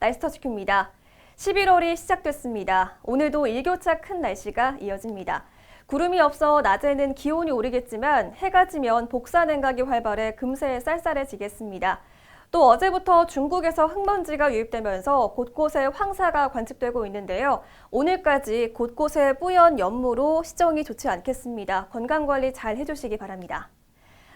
나이스터치큐입니다. 11월이 시작됐습니다. 오늘도 일교차 큰 날씨가 이어집니다. 구름이 없어 낮에는 기온이 오르겠지만 해가 지면 복사 냉각이 활발해 금세 쌀쌀해지겠습니다. 또 어제부터 중국에서 흙먼지가 유입되면서 곳곳에 황사가 관측되고 있는데요. 오늘까지 곳곳에 뿌연 연무로 시정이 좋지 않겠습니다. 건강관리 잘 해주시기 바랍니다.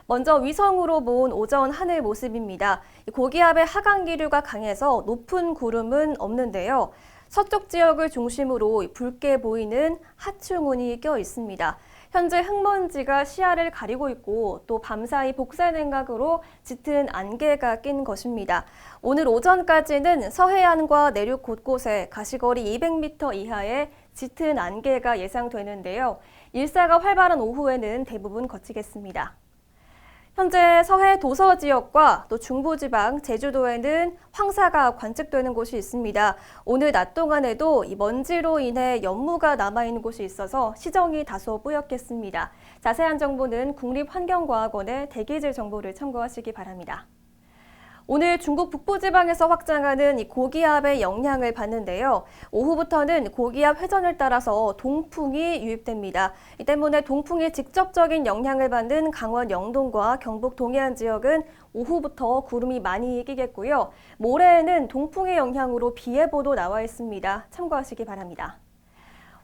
먼저 위성으로 모은 오전 하늘 모습입니다. 이 고기압의 하강 기류가 강해서 높은 구름은 없는데요. 서쪽 지역을 중심으로 붉게 보이는 하충운이 껴 있습니다. 현재 흙먼지가 시야를 가리고 있고 또 밤사이 복사 냉각으로 짙은 안개가 낀 것입니다. 오늘 오전까지는 서해안과 내륙 곳곳에 가시거리 200m 이하의 짙은 안개가 예상되는데요. 일사가 활발한 오후에는 대부분 거치겠습니다. 현재 서해 도서 지역과 또 중부지방, 제주도에는 황사가 관측되는 곳이 있습니다. 오늘 낮 동안에도 이 먼지로 인해 연무가 남아 있는 곳이 있어서 시정이 다소 뿌옇겠습니다. 자세한 정보는 국립환경과학원의 대기질 정보를 참고하시기 바랍니다. 오늘 중국 북부지방에서 확장하는 이 고기압의 영향을 받는데요. 오후부터는 고기압 회전을 따라서 동풍이 유입됩니다. 이 때문에 동풍의 직접적인 영향을 받는 강원 영동과 경북 동해안 지역은 오후부터 구름이 많이 끼겠고요. 모레에는 동풍의 영향으로 비 예보도 나와 있습니다. 참고하시기 바랍니다.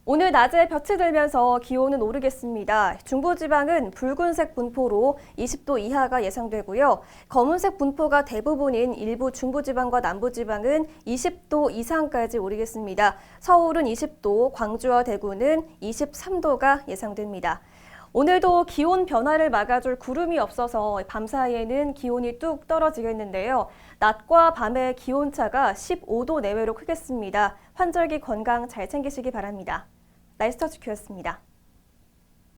오늘 낮에 볕이 들면서 기온은 오르겠습니다. 중부지방은 붉은색 분포로 20도 이하가 예상되고요. 검은색 분포가 대부분인 일부 중부지방과 남부지방은 20도 이상까지 오르겠습니다. 서울은 20도, 광주와 대구는 23도가 예상됩니다. 오늘도 기온 변화를 막아줄 구름이 없어서 밤사이에는 기온이 뚝 떨어지겠는데요. 낮과 밤의 기온차가 15도 내외로 크겠습니다. 환절기 건강 잘 챙기시기 바랍니다. 나이스터치 큐였습니다.